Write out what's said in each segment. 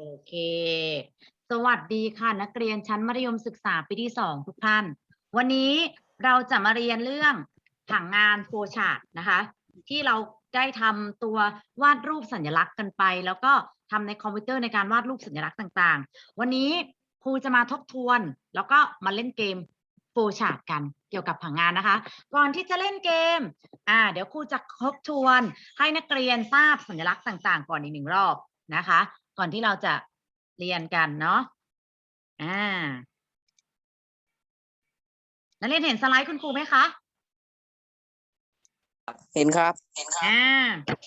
โอเค สวัสดีค่ะ นักเรียนชั้นมัธยมศึกษาปีที่สองทุกท่าน วันนี้เราจะมาเรียนเรื่องผังงานโฟชาร์ตนะคะ ที่เราได้ทำตัววาดรูปสัญลักษณ์กันไป แล้วก็ทำในคอมพิวเตอร์ในการวาดรูปสัญลักษณ์ต่างๆ วันนี้ครูจะมาทบทวน แล้วก็มาเล่นเกมโฟชาร์ตกันเกี่ยวกับผังงานนะคะ ก่อนที่จะเล่นเกม อ่า เดี๋ยวครูจะทบทวนให้นักเรียนทราบสัญลักษณ์ต่าง ๆ ก่อนอีกหนึ่งรอบนะคะ ก่อนที่เราจะเรียนกันเนาะอ่านักเรียนเห็นสไลด์คุณครูไหมคะเห็นครับอ่า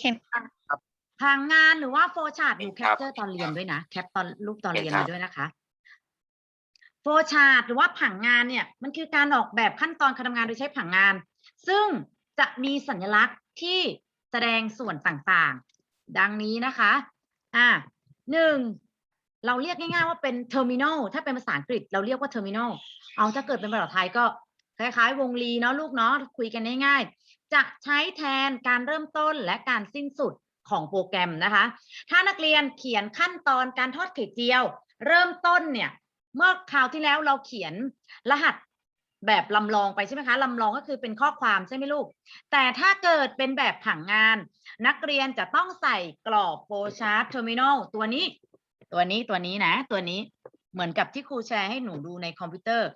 เห็นครับผังงานหรือว่าโฟชาร์ตหนูคแครัปบเจอร์ตอนเรียนด้วยนะแคปตอนรูปตอนเห็นเรียนครัมาบด้วยนะคะโฟชาร์ตหรือว่าผังงานเนี่ยมันคือการออกแบบขั้นตอนการทำงานโดยใช้ผังงาน ซึ่งจะมีสัญลักษณ์ที่แสดงส่วนต่างๆ ดังนี้นะคะ อ่า หนึ่งเราเรียกง่ายๆว่าเป็น terminal ถ้าเป็นภาษาอังกฤษเราเรียกว่า terminal เอาถ้าเกิดเป็นภาษาไทยก็คล้าย ๆ วงลีเนาะลูกเนาะคุยกันง่ายๆจะใช้แทนการเริ่มต้นและการสิ้นสุดของโปรแกรมนะคะ ถ้านักเรียนเขียนขั้นตอนการทอดไข่เจียว เริ่มต้นเนี่ยเมื่อคราวที่แล้วเราเขียนรหัส แบบลำลองไปใช่ไหมคะลำลองก็คือเป็นข้อความใช่ไหมลูก แต่ถ้าเกิดเป็นแบบผังงาน นักเรียนจะต้องใส่กรอบโฟชาร์ตเทอร์มินอลตัวนี้ ตัวนี้ตัวนี้นะ ตัวนี้เหมือนกับที่ครูแชร์ให้หนูดูในคอมพิวเตอร์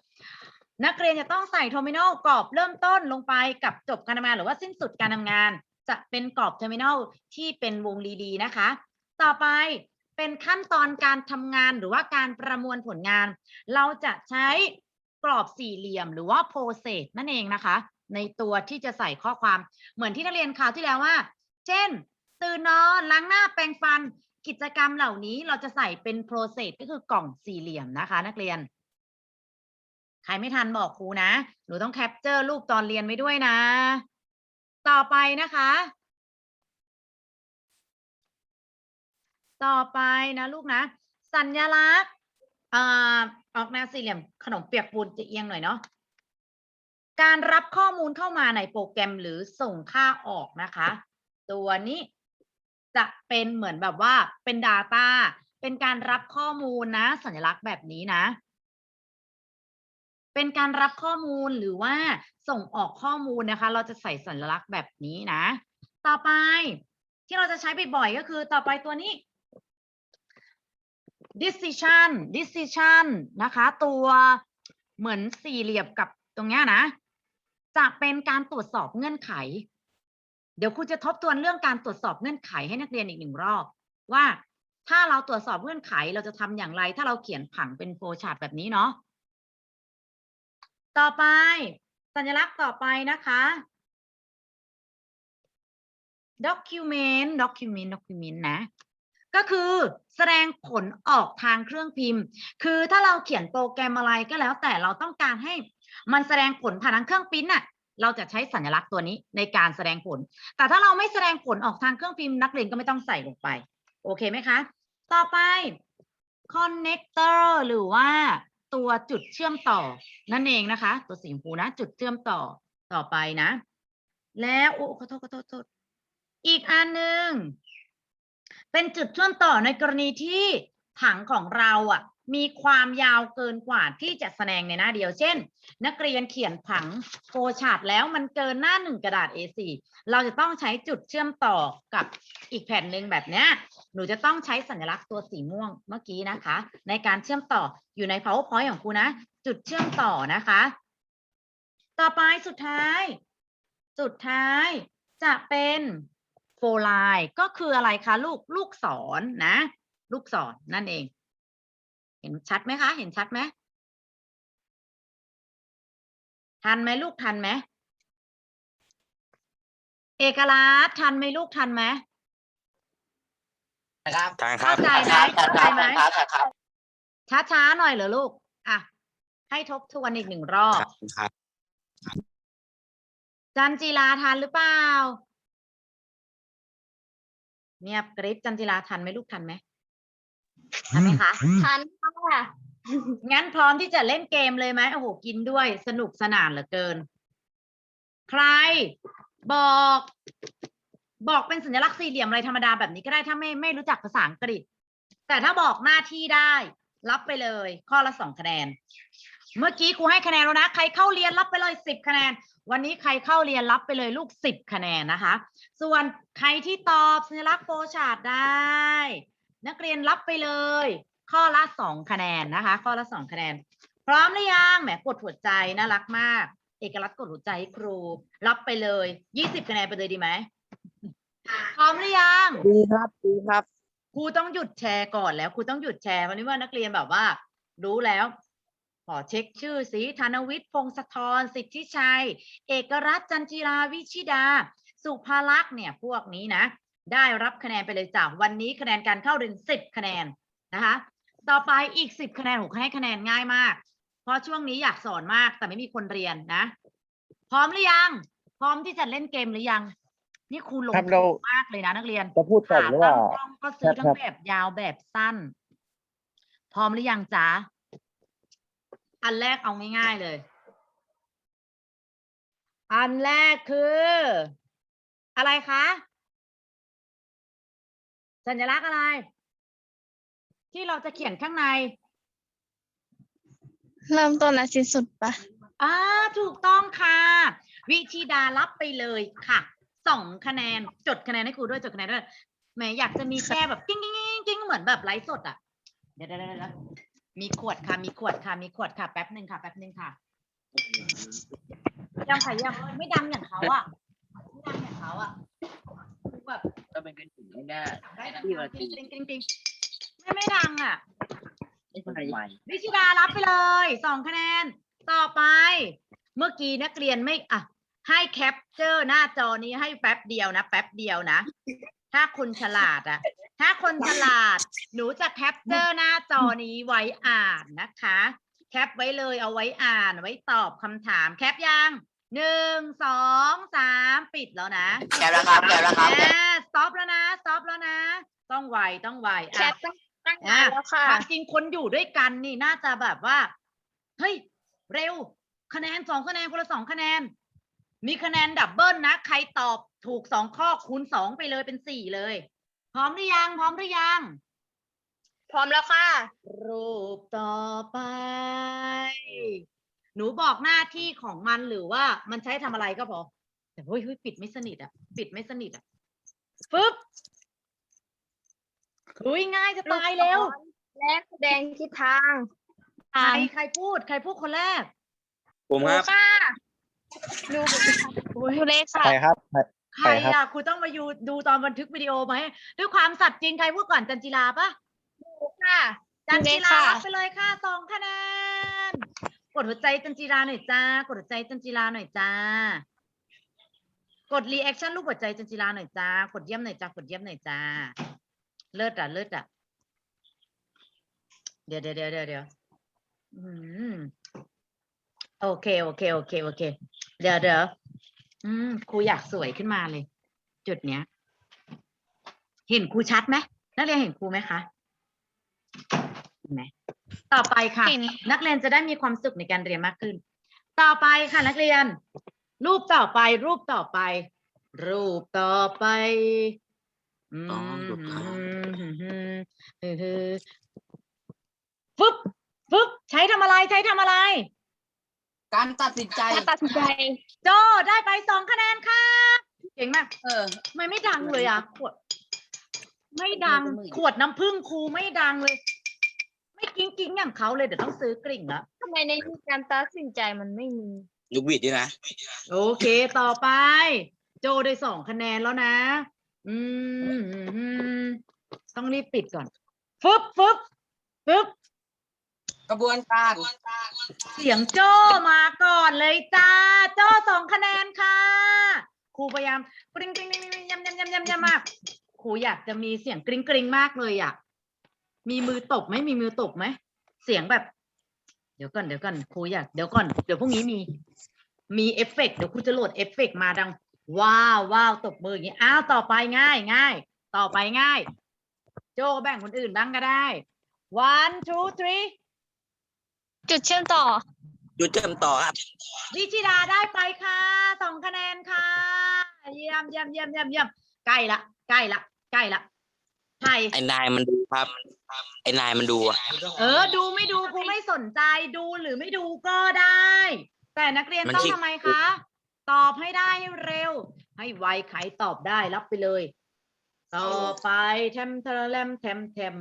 นักเรียนจะต้องใส่เทอร์มินอลกรอบเริ่มต้นลงไปกับจบการทำงานหรือว่าสิ้นสุดการทำงาน จะเป็นกรอบเทอร์มินอลที่เป็นวงรีดีนะคะ ต่อไปเป็นขั้นตอนการทำงานหรือว่าการประมวลผลงาน เราจะใช้ กรอบสี่เหลี่ยมหรือว่าโพเซสนั่นเองนะคะ ในตัวที่จะใส่ข้อความเหมือนที่นักเรียนคราวที่แล้วว่า เช่น ตื่นนอนล้างหน้าแปรงฟันกิจกรรมเหล่านี้เราจะใส่เป็นโปรเซสก็คือกล่องสี่เหลี่ยมนะคะ นักเรียน ใครไม่ทันบอกครูนะ หนูต้องแคปเจอร์รูปตอนเรียนไว้ด้วยนะ ต่อไปนะคะ ต่อไปนะลูกนะ สัญลักษณ์ ออออกแนวสี่เหลี่ยมขนมเปียกปูนจะเอียงหน่อยเนาะการรับข้อมูลเข้ามาในโปรแกรมหรือส่งค่าออกนะคะ ตัวนี้จะเป็นเหมือนแบบว่าเป็น Data เป็นการรับข้อมูลนะ สัญลักษณ์แบบนี้นะ เป็นการรับข้อมูลหรือว่าส่งออกข้อมูลนะคะ เราจะใส่สัญลักษณ์แบบนี้นะ ต่อไปที่เราจะใช้บ่อยๆก็คือ ต่อไปตัวนี้ decision decision นะคะ ตัวเหมือนสี่เหลี่ยมกับตรงเนี้ยนะ จะเป็นการตรวจสอบเงื่อนไข เดี๋ยวครูจะทบทวนเรื่องการตรวจสอบเงื่อนไขให้นักเรียนอีกหนึ่งรอบว่าถ้าเราตรวจสอบเงื่อนไขเราจะทำอย่างไร ถ้าเราเขียนผังเป็นโฟลชาร์ตแบบนี้เนาะต่อไป สัญลักษณ์ต่อไปนะคะ document document document นะ ก็คือแสดงผลออกทางเครื่องพิมพ์ คือถ้าเราเขียนโปรแกรมอะไรก็แล้ว แต่เราต้องการให้มันแสดงผลผ่านทางเครื่องพิมพ์น่ะเราจะใช้สัญลักษณ์ตัวนี้ในการแสดงผล แต่ถ้าเราไม่แสดงผลออกทางเครื่องพิมพ์นักเรียนก็ไม่ต้องใส่ลงไป โอเคไหมคะ ต่อไป connector หรือว่าตัวจุดเชื่อมต่อนั่นเองนะคะ ตัวสีชมพูนะจุดเชื่อมต่อต่อไปนะ แล้วโอ้ขอโทษขอโทษอีกอันหนึ่ง เป็นจุดเชื่อมต่อในกรณีที่ถังของเราอะมีความยาวเกินกว่าที่จะแสดงในหน้าเดียว เช่น นักเรียนเขียนผังโฟชาร์ตแล้วมันเกินหน้าหนึ่งกระดาษ A4 เราจะต้องใช้จุดเชื่อมต่อกับอีกแผ่นหนึ่งแบบนี้หนูจะต้องใช้สัญลักษณ์ตัวสีม่วงเมื่อกี้นะคะ ในการเชื่อมต่ออยู่ใน powerpoint ของครูนะ จุดเชื่อมต่อนะคะ ต่อไปสุดท้าย สุดท้ายจะเป็น โฟลายก็คืออะไรคะลูกลูกศรนะลูกศรนั่นเอง เห็นชัดไหมคะ เห็นชัดไหมทันไหมลูกทันไหมเอกลักษณ์ทันไหมลูกทันไหมครับทางครับเข้าใจไหมเข้าใจไหมครับครับช้าๆหน่อยเหรอลูกอะให้ทบทวนอีกหนึ่งรอบ ครับ จันจีลาทันหรือเปล่า เงียบกริบจันจีลาทันไหมลูกทันไหมทันไหมคะทันค่ะงั้นพร้อมที่จะเล่นเกมเลยไหมโอ้โหกินด้วยสนุกสนานเหลือเกิน ใครบอก บอกเป็นสัญลักษณ์สี่เหลี่ยมอะไรธรรมดาแบบนี้ก็ได้ถ้าไม่ไม่รู้จักภาษาอังกฤษ แต่ถ้าบอกหน้าที่ได้ รับไปเลย ข้อละสองคะแนน เมื่อกี้ครูให้คะแนนแล้วนะ ใครเข้าเรียนรับไปเลยสิบคะแนน วันนี้ใครเข้าเรียนรับไปเลยลูกสิบคะแนนนะคะ ส่วนใครที่ตอบสัญลักษณ์โฟชาร์ดได้ นักเรียนรับไปเลย ข้อละสองคะแนนนะคะ ข้อละสองคะแนน พร้อมหรือยังแหมกดหัวใจน่ารักมาก เอกลักษณ์กดหัวใจให้ครู รับไปเลยยี่สิบคะแนนไปเลยดีไหมพร้อมหรือยังดีครับดีครับครูต้องหยุดแชร์ก่อนแล้วครูต้องหยุดแชร์วันนี้ว่านักเรียนแบบว่า รู้แล้ว ขอเช็คชื่อสิธนวิทย์พงศธรสิทธิชัย เอกรัตน์จันจิราวิชิดา สุภาลักษณ์เนี่ยพวกนี้นะ ได้รับคะแนนไปเลยจากวันนี้คะแนนการเข้าเรียนสิบคะแนนนะคะ ต่อไปอีกสิบคะแนนผมให้คะแนนง่ายมาก เพราะช่วงนี้อยากสอนมากแต่ไม่มีคนเรียนนะ พร้อมหรือยัง พร้อมที่จะเล่นเกมหรือยัง นี่ครูลงครับเราทุนมากเลยนะนักเรียนจะพูดก่อนหรือว่าตั้งกล้องก็ซื้อครับทั้งแบบยาวแบบสั้น พร้อมหรือยังจ๊ะ อันแรกเอาง่ายๆเลย อันแรกคือ อะไรคะ สัญลักษณ์อะไร ที่เราจะเขียนข้างใน เริ่มต้นและสิ้นสุดปะอ่าถูกต้องค่ะ วิธีดารับไปเลยค่ะสองคะแนนจดคะแนนให้ครูด้วยจดคะแนนด้วยแหมอยากจะมีแค่แบบกิ้งกิ้งกิ้งกิ้งเหมือนแบบไลฟ์สดอะ เดี๋ยวเดี๋ยวเดี๋ยวเดี๋ยว มีขวดค่ะ มีขวดค่ะ มีขวดค่ะ แป๊บหนึ่งค่ะ แป๊บหนึ่งค่ะยังค่ะยังไม่ดังอย่างเขาอะไม่ดังอย่างเขาอะแบบก็เป็นกันถึงไม่ได้ได้ดังๆกิ้งกิ้งกิ้งกิ้งไม่ไม่ดังอะ ไม่เป็นไรวิชิดารับไปเลยสองคะแนน ต่อไป เมื่อกี้นักเรียนไม่อะให้แคปเจอร์หน้าจอนี้ให้แป๊บเดียวนะ แป๊บเดียวนะ ถ้าคนฉลาดอะ ถ้าคนฉลาด หนูจะแคปเจอร์หน้าจอนี้ไว้อ่านนะคะ แคปไว้เลยเอาไว้อ่านไว้ตอบคำถาม แคปยังหนึ่งสองสามปิดแล้วนะแกแล้วครับแกแล้วครับแอ่สต็อปแล้วนะสต็อปแล้วนะ ต้องไวต้องไวแคอะปตั้งตั้งนานแล้วค่ะความจริงคนอยู่ด้วยกันนี่น่าจะแบบว่า เฮ้ย เร็ว คะแนนสองคะแนนคนละสองคะแนน มีคะแนนดับเบิลนะ ใครตอบถูกสองข้อคูณสองไปเลยเป็นสี่เลย พร้อมหรือยัง พร้อมหรือยัง พร้อมแล้วค่ะ รูปต่อไป หนูบอกหน้าที่ของมันหรือว่ามันใช้ทำอะไรก็พอ แต่เฮ้ยเฮ้ยปิดไม่สนิทอะ ปิดไม่สนิทอะฟึบอุ้ยง่ายจะตายเร็วและแสดงทิศทางใครใครพูด ใครพูดคนแรกผมครับค่ะ ดูดูเลขค่ะ ใครครับ ใครใครใครครับอะคุณต้องมาอยู่ดูตอนบันทึกวิดีโอไหมด้วยความสัตย์จริงใครพูดก่อนจันจิลาปะค่ะ จันจิลาค่ะรับไปเลยค่ะสองคะแนนกดหัวใจจันจิลาหน่อยจ้ากดหัวใจจันจิลาหน่อยจ้ากดรีแอคชั่นรูปหัวใจจันจิลาหน่อยจ้ากดเยี่ยมหน่อยจ้ากดเยี่ยมหน่อยจ้าเลิศอะเลิศอะเดี๋ยวเดี๋ยวเดี๋ยวเดี๋ยวเดี๋ยวอืมโอเคโอเคโอเคโอเค เดี๋ยวเดี๋ยว อืมครูอยากสวยขึ้นมาเลย จุดเนี้ย เห็นครูชัดไหมนักเรียนเห็นครูไหมคะเห็นไหมต่อไปค่ะ เห็น นักเรียนจะได้มีความสุขในการเรียนมากขึ้น ต่อไปค่ะนักเรียน รูปต่อไป รูปต่อไป รูปต่อไปอืมอ๋อรูปต่อ ฟึบฟึบใช้ทำอะไรใช้ทำอะไร การตัดสินใจ การตัดสินใจ โจได้ไปสองคะแนนค่ะเก่งมากเออทำไมไม่ดังเลยอะขวดไม่ดังไม่ดังขวดน้ำผึ้งครูไม่ดังเลย ไม่กิ้งกิ้งอย่างเขาเลยเดี๋ยวต้องซื้อกริ่งละทำไมในการตัดสินใจมันไม่มีลูกบิดนี่นะ โอเคต่อไป โจได้สองคะแนนแล้วนะ อืมอืมต้องรีบปิดก่อนฟึบฟึบฟึบ กระบวนการเสียงโจ้มาก่อนเลยจ้า โจ้สองคะแนนค่ะ ครูพยายามกริ๊งกริ๊งกริ๊งกริ๊งยำยำยำยำยำมากครูอยากจะมีเสียงกริ๊งกริ๊งมากเลยอะ มีมือตบไหมมีมือตบไหม เสียงแบบ เดี๋ยวก่อนเดี๋ยวก่อนครูอยากเดี๋ยวก่อนเดี๋ยวพรุ่งนี้มี มีเอฟเฟกเดี๋ยวครูจะโหลดเอฟเฟกมาดัง ว้าวว้าวตบมืออย่างนี้อ้าวต่อไปง่ายง่ายต่อไปง่าย โจแบ่งคนอื่นบ้างก็ได้ one two three จุดเชื่อมต่อ จุดเชื่อมต่อครับ วิชิดาได้ไปค่ะสองคะแนนค่ะ เยี่ยมเยี่ยมเยี่ยมเยี่ยมเยี่ยมใกล้ละใกล้ละใกล้ละไผ่ไอ้นายมันดูครับ ไอ้นายมันดูอะเออ ดูไม่ดูครูไม่สนใจดูหรือไม่ดูก็ได้ แต่นักเรียนต้องทำไมคะ ตอบให้ได้ให้เร็ว ให้ไวใครตอบได้รับไปเลย ต่อไปแทมเทเลมแทมแทม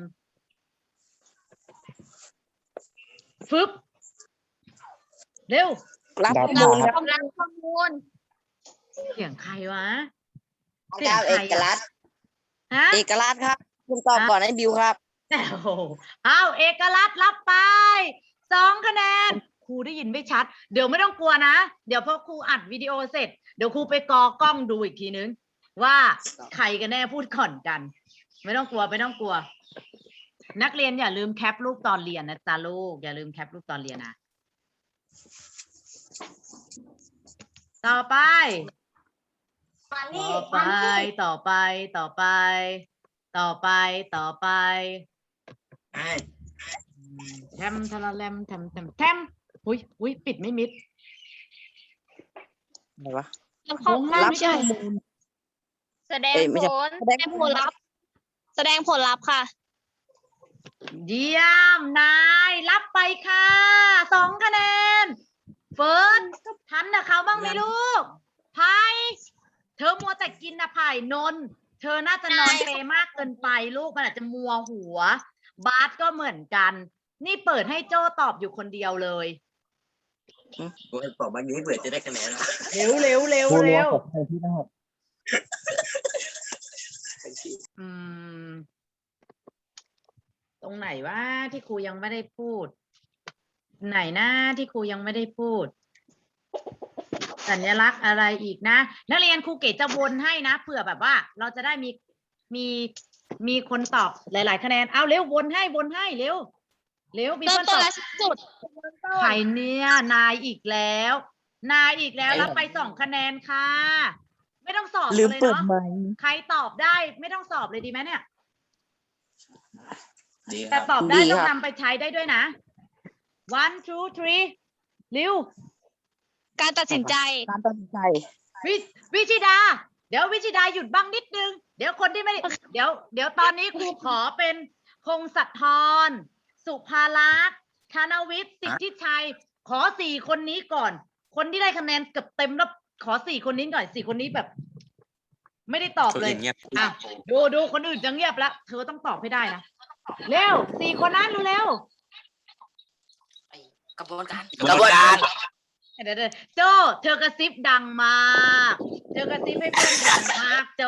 ฟึบเร็วรับรับข้อมามูลครับรับข้อมูลเสียงใครวะเจ้าเอกลักษณ์ฮะเอกลักษณ์ครับ คุณตอบก่อนให้บิวครับ โอ้โหเอาเอกลักษณ์รับไปสองคะแนนครูได้ยินไม่ชัด เดี๋ยวไม่ต้องกลัวนะ เดี๋ยวพอครูอัดวิดีโอเสร็จ เดี๋ยวครูไปกอกล้องดูอีกทีนึง ว่าใครกันแน่พูดก่อนกัน ไม่ต้องกลัวไม่ต้องกลัว นักเรียนอย่าลืมแคปรูปตอนเรียนนะจ๊ะลูก อย่าลืมแคปรูปตอนเรียนนะ ต่อไป ต่อไป ต่อไป ต่อไป ต่อไป ต่อไปแทมทะละแลมแทมแทมแทมอุ้ยอุ้ยปิดไม่มิดอะไรวะรับข้อวงล่างรับไม่ใช่ข้อมูลแสดงเอ้ยไม่ผใช่ ลแสดงผลลัพธ์แสดงผลลัพธ์ค่ะ เยี่ยมนาย รับไปค่ะสองคะแนน เฟิร์นทันนะเขาบ้างไหมลูกไผ่เธอมัวแต่กินนะไผ่นนท์เธอน่าจะนอนเปมากเกินไปลูกมันอาจจะมัวหัว บาสก็เหมือนกัน นี่เปิดให้โจ้ตอบอยู่คนเดียวเลยกูให้ตอบบางทีเผื่อจะได้คะแนนเร็วเร็วเร็วครูรู้เร็วกับใครที่รหัสอืม ตรงไหนว่าที่ครูยังไม่ได้พูด ไหนนะที่ครูยังไม่ได้พูด สัญลักษณ์อะไรอีกนะ นักเรียนครูเกตจะวนให้นะเผื่อแบบว่า เราจะได้มีมีมีคนตอบหลาย ๆ คะแนนเอาเร็ววนให้วนให้เร็วเร็วมีเริ่คมนต้ตนอบและสุดใครเนี่ยนายอีกแล้ว นายอีกแล้วรับไปสองคะแนนค่ะ ไม่ต้องสอบลืมเลยเปิดเนาะไมค์ใครตอบได้ไม่ต้องสอบเลยดีไหมเนี่ย ดีคแต่รับตอบได้ดีต้องครับ นำไปใช้ได้ด้วยนะ one two three ริวการตัดสินใจ การตัดสินใจ วิวิชิดา เดี๋ยววิชิดาหยุดบ้างนิดนึง เดี๋ยวคนที่ไม่ได้เดี๋ยว เดี๋ยวตอนนี้ครูขอเป็นพงศธรสุภาลักษณ์ธนวิทย์สิทธิชัย ขอสี่คนนี้ก่อน คนที่ได้คะแนนเกือบเต็มแล้วขอสี่คนนี้ก่อนสี่คนนี้แบบ ไม่ได้ตอบคนเลย อื่นเงียบอะ ดูดูคนอื่นจะเงียบละเธอต้องตอบให้ได้นะ เร็วสี่คนนั้นเร็วกระบวนการกระบวนการๆเดี๋ยวเดี๋ยวโจเธอกระซิบดังมาก เธอกระซิบให้เพื่อนดังมากโจ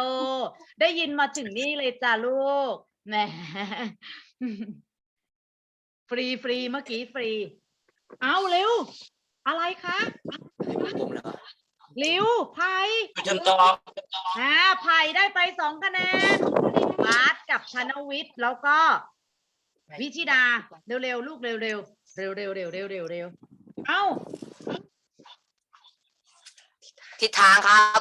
ได้ยินมาถึงนี่เลยจ้าลูกแหมฟรีฟรีเมื่อกี้ฟรี เอาเร็ว อะไรคะเร็ วไผ่จุดเชื่อมต่ออ่าไผ่ได้ไปสองคะแนนบาสกับชนวิทย์แล้วก็ วิชิดา เร็วๆ ลูกเร็วๆ เร็วๆเร็วๆเร็วๆเร็วๆเร็วๆเอ้าทิศทางครับ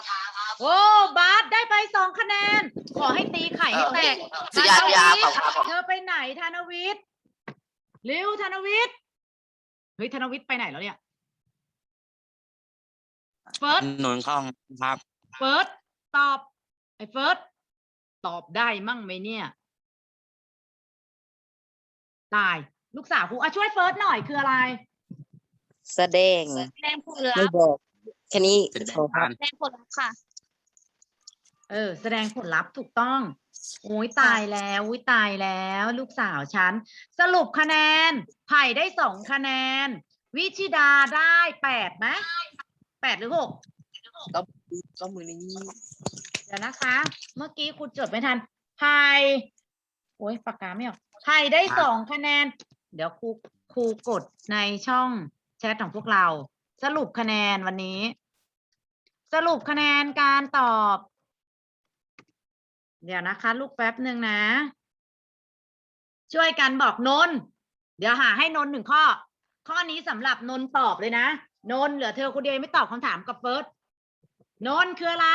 โอ้บาสได้ไปสองคะแนน ขอให้ตีไข่ให้แตกสุริยาธนสุริยาวิทย์ครับผมเธอไปไหนธนวิทย์เร็วธนวิทย์เฮ้ยธนวิทย์ไปไหนแล้วเนี่ย เฟิร์สหนุนข้องครับเฟิร์สตอบไอ้เฟิร์สตอบได้มั่งไหมเนี่ย ตาย ลูกสาวครูอะช่วยเฟิร์สหน่อยคืออะไร แสดงแสดงผลลัไม่พธ์บอกแค่นี้แสดงพอคการับรแสดงผลลัพธ์ค่ะ เออ แสดงผลลัพธ์ถูกต้องโอ้ยตายแล้วอุ้ยตายแล้ว ลูกสาวฉัน สรุปคะแนน ไผ่ได้สองคะแนน วิชิดาได้แปดไหม แปดหรือหกก็มือนี้เดี๋ยวนะคะ เมื่อกี้ครูจดไม่ทันไผ่โอ้ยปากกาไม่ออกไผ่ได้สองคะแนน เดี๋ยวครูครูกดในช่องแชทของพวกเรา สรุปคะแนนวันนี้ สรุปคะแนนการตอบ เดี๋ยวนะคะ ลูกแป๊บหนึ่งนะ ช่วยกันบอกนนท์เดี๋ยวหาให้นนท์หนึ่งข้อ ข้อนี้สำหรับนนท์ตอบเลยนะ นนท์เหลือเธอคนเดียวยังไม่ตอบคำถามกับเฟิร์สนนท์คืออะไร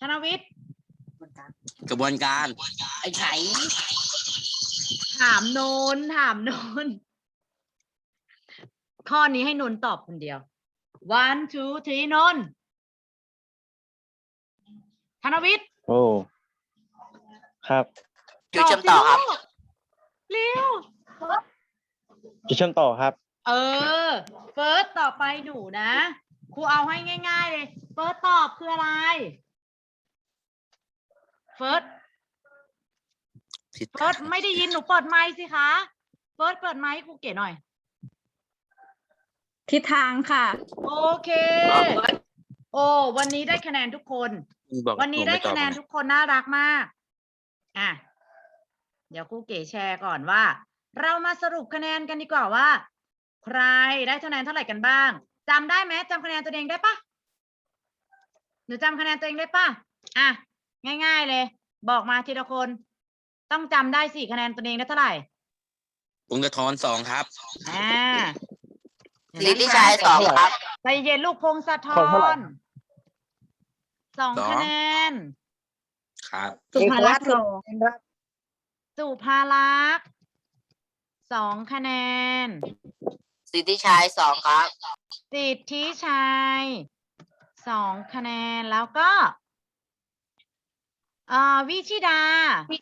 ธนวิทย์กระบวนการไอ้ไข่ถามนนท์ถามนนท์ข้อนี้ให้นนท์ตอบคนเดียว one two three นนท์ธนวิทย์โอ้ครับจุดเชื่อมต่อครับเร็วจะเชื่อมต่อครับ เออ เฟิร์สต่อไปหนูนะ ครูเอาให้ง่าย ๆ เลย เฟิร์สตอบคืออะไร เฟิร์ส ทิศเฟิร์สไม่ได้ยินหนูเปิดไมค์สิคะ เฟิร์สเปิดไมค์ให้ครูเก๋หน่อย ทิศทางค่ะ โอเค โอ้วันนี้ได้คะแนนทุกคน บอกวันนี้ได้ผมม่ตอบคะแนนทุกคนน่ารักมาก อะ เดี๋ยวครูเก๋แชร์ก่อนว่า เรามาสรุปคะแนนกันดีกว่าว่า ใครได้คะแนนเท่าไหร่กันบ้างจำได้ไหมจำคะแนนตัวเองได้ปะหนูจำคะแนนตัวเองได้ปะอะง่าย ๆเลย บอกมาทีละคน ต้องจำได้สี่คะแนนตัวเองได้เท่าไหร่ผมกระทอนสองครับ อ่าเห็นไหมลิลิชัยสองครับ ใจเย็นลูกพงศธของเท่าไหร่รสองสอง คะแนน ครับสุภาลักษณ์สองสุภาลักษณ์สองคะแนน สิทธิชัยสองครับ สิทธิชัยสองคะแนนแล้วก็เอ่อวิชิดา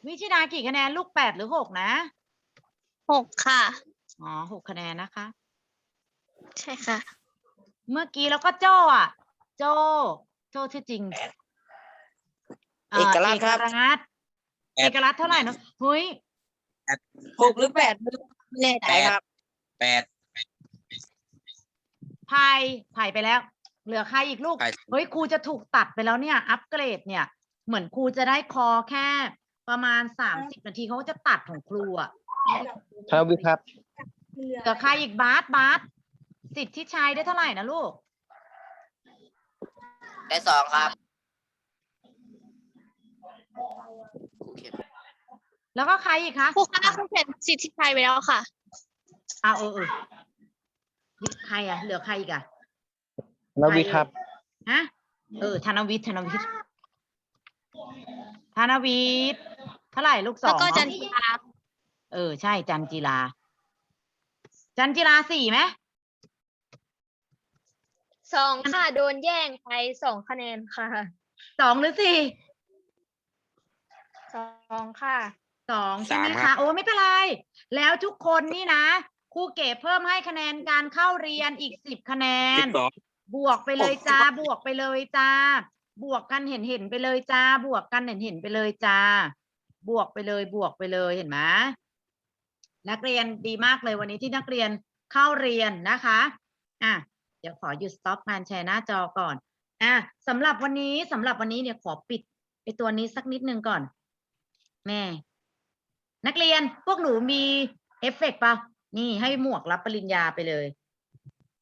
วิชิดากี่คะแนนลูกแปดหรือหกนะหกค่ะ อ๋อหกคะแนนนะคะ ใช่ค่ะ เมื่อกี้แล้วก็โจ้อะ โจ้โจ้ชื่อจริงเอกลักษณ์ครับ เอกลักษณ์เอกลักษณ์เท่าไหร่เนอะเฮ้ยหกหรือแปดไม่แน่ใจครับแปด ไผ่ไผ่ไปแล้ว เหลือใครอีกลูกไผ่เฮ้ยครูจะถูกตัดไปแล้วเนี่ย อัปเกรดเนี่ย เหมือนครูจะได้คอแค่ประมาณสามสิบนาทีเขาก็จะตัดของครูอะธนวิทย์ครับ เหลือใครอีกบาสบาสสิทธิชัยได้เท่าไหร่นะลูก ได้สองครับ แล้วก็ใครอีกคะครูคะครูเขียนสิทธิชัยไปแล้วค่ะ อ่าเออเออ ใครอะ เหลือใครอีกอะธนวิทย์ครับฮะเออธนวิทย์ธนวิทย์ธนวิทย์เท่าไหร่ลูกสแล้วองก็จันเนจิอะราเออใช่จันจีรา จันจีราสี่ไหมสองค่ะโดนแย่งไปสองคะแนนค่ะสองหรือสี่สองค่ะสองใช่ไหมสามครัคะบ โอ้ไม่เป็นไร แล้วทุกคนนี่นะ ครูเก็บเพิ่มให้คะแนนการเข้าเรียนอีกสิบคะแนสิน บสอง บวกไปเลยจ้า บวกไปเลยจ้า บวกกันเห็นเห็นไปเลยจ้า บวกกันเห็นเห็นไปเลยจ้า บวกไปเลยบวกไปเลยเห็นไหมนักเรียนดีมากเลยวันนี้ที่นักเรียนเข้าเรียนนะคะอะเดี๋ยวขอหยุดสต็อปการแชร์หน้าจอก่อนอะสำหรับวันนี้สำหรับวันนี้เนี่ยขอปิดไอตัวนี้สักนิดนึงก่อนแม่นักเรียนพวกหนูมีเอฟเฟกต์ป่ะ นี่ให้หมวกรับปริญญาไปเลย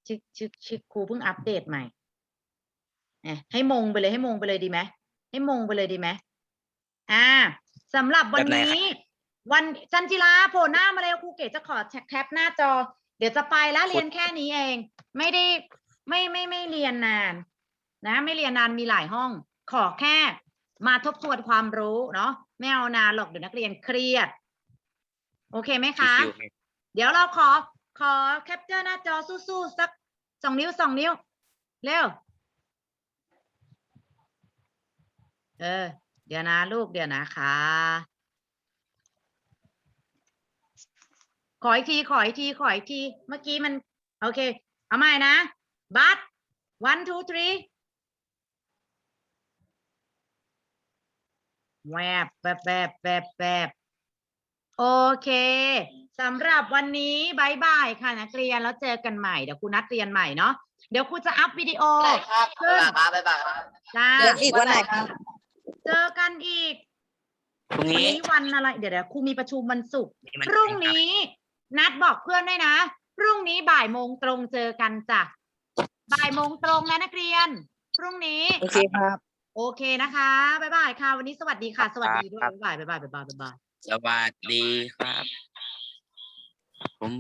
ชึกชึกชึกครูเพิ่งอัปเดตใหม่เอะให้มงไปเลยให้มงไปเลยดีไหมให้มงไปเลยดีไหมอ่าสำหรับวันนี้ วันจันจิลาโผล่หน้ามาเลยครูเก๋จะขอแคปหน้าจอ เดี๋ยวจะไปแล้วเรียนแค่นี้เอง ไม่ได้ไม่ไม่ไม่เรียนนาน นะ ไม่เรียนนานมีหลายห้อง ขอแค่มาทบทวนความรู้เนาะไม่เอานานหรอกเดี๋ยวนักเรียนเครียด โอเคไหมคะชิวๆ เดี๋ยวเราขอขอแคปเจอร์หน้าจอสู้ๆสักสองนิ้วสองนิ้ว เร็ว เออ เดี๋ยวนะลูกเดี๋ยวนะคะ ขออีกที ขออีกที ขออีกที เมื่อกี้มัน โอเค เอาใหม่นะ บัต one two three แวบแวบแวบแวบแวบโอเค สำหรับวันนี้บายบายค่ะนักเรียนแล้วเจอกันใหม่เดี๋ยวครูนัดเรียนใหม่เนาะเดี๋ยวครูจะอัพวิดีโอได้ครับขึ้นบ๊ายบายครับจ้าเรียนอีกวันไหนครับ เจอกันอีกพรุ่งวันนี้นี้วันอะไร เดี๋ยวเดี๋ยวครูมีประชุมวันศุกร์มันพรุ่งนี้ นัดบอกเพื่อนด้วยนะ พรุ่งนี้บ่ายโมงตรงเจอกันจ้ะบ่ายโมงตรงนะนักเรียน พรุ่งนี้ โอเคครับ โอเคนะคะบ๊ายบายค่ะ วันนี้สวัสดีค่ะ สวัสดีด้วยบ๊ายบายบ๊ายบายบ๊ายบายบ๊ายบาย สวัสดีครับ ผม